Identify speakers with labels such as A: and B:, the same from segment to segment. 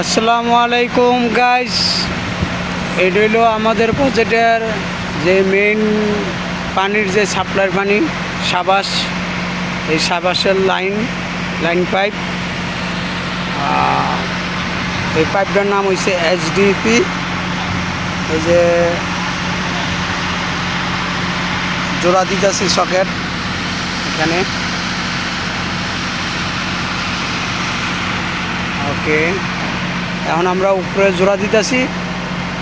A: আসসালামু আলাইকুম গাইস এটা হইল আমাদের প্রজেক্টের যে মেইন পানির যে সাপ্লাই পানি, সাবাস। এই সাবাসের লাইন লাইন পাইপ এই পাইপটার নাম হয়েছে এইচডিপি এই যে জোড়া দিতেছি সকেট এখানে। ওকে এখন আমরা উপরে জোড়া দিতেছি,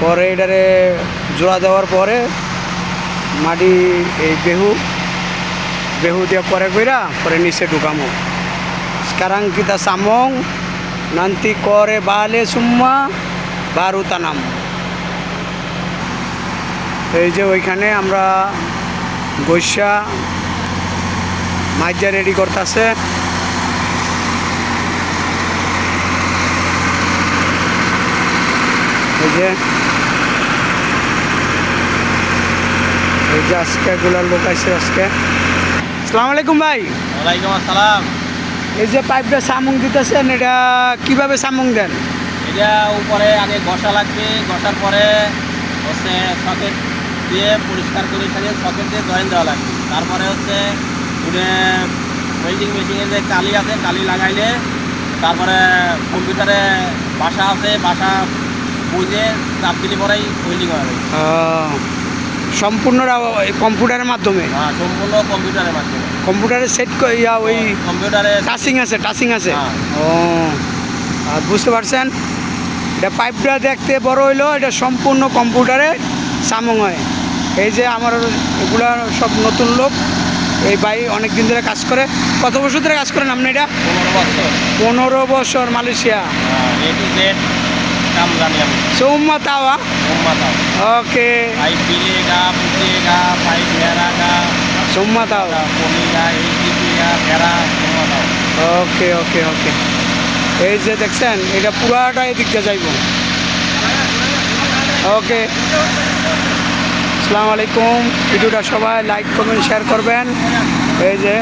A: পরে এটারে জোড়া দেওয়ার পরে মাটি, এই বেহু বেহু দিয়ে পরে কইরা পরে নিচে ঢুকামো। sekarang kita samong nanti kore bale semua baru tanam এই যে ওইখানে আমরা গৈসা মাইজা রেডি করতেছে। এই যে লোক আছে আজকে। আসসালামু আলাইকুম ভাই।
B: ওয়ালাইকুম আসসালাম।
A: এই যে পাইপটা সামুং দিতেছেন এটা কীভাবে সামুং দেন?
B: এটা উপরে আগে ঘষা লাগবে ঘষার পরে হচ্ছে সকেট দিয়ে পরিষ্কার করে সকেট দিয়ে জয়েন দেওয়া লাগবে। তারপরে হচ্ছে ওয়েল্ডিং মেশিনের যে কালি আছে কালি লাগাইলে তারপরে কম্পিউটারে বাসা আছে বাসা বুঝে চাপ দিলে পরেই ওয়েল্ডিং হবে
A: সম্পূর্ণ কম্পিউটারের মাধ্যমে?
B: হ্যাঁ সম্পূর্ণ কম্পিউটারের মাধ্যমে।
A: কম্পিউটারে সেট ইয়া ওই
B: কম্পিউটারে
A: টাচিং আছে টাচিং আছে?
B: হ্যাঁ।
A: ও আর বুঝতে পারছেন? এটা পাইপটা দেখতে বড় হইল এটা সম্পূর্ণ কম্পিউটারে সামং হয়। এই যে আমার এগুলা সব নতুন লোক এই ভাই অনেক দিন ধরে কাজ করে। কত বছর ধরে কাজ করেন আপনি এটা?
B: পনেরো বছর।
A: পনেরো বছর মালয়েশিয়া?
B: काम जाने
A: हमको सो
B: उम्मत
A: ওকে।
B: আই आवा ओके
A: भाई पीले
B: का पुटे का भाई
A: ওকে ওকে ওকে। এই যে দেখছেন এটা পুরাটা এদিকটা যাইব। ওকে। আসসালামু আলাইকুম। ভিডিওটা সবাই লাইক কমেন্ট শেয়ার করবেন। এই যে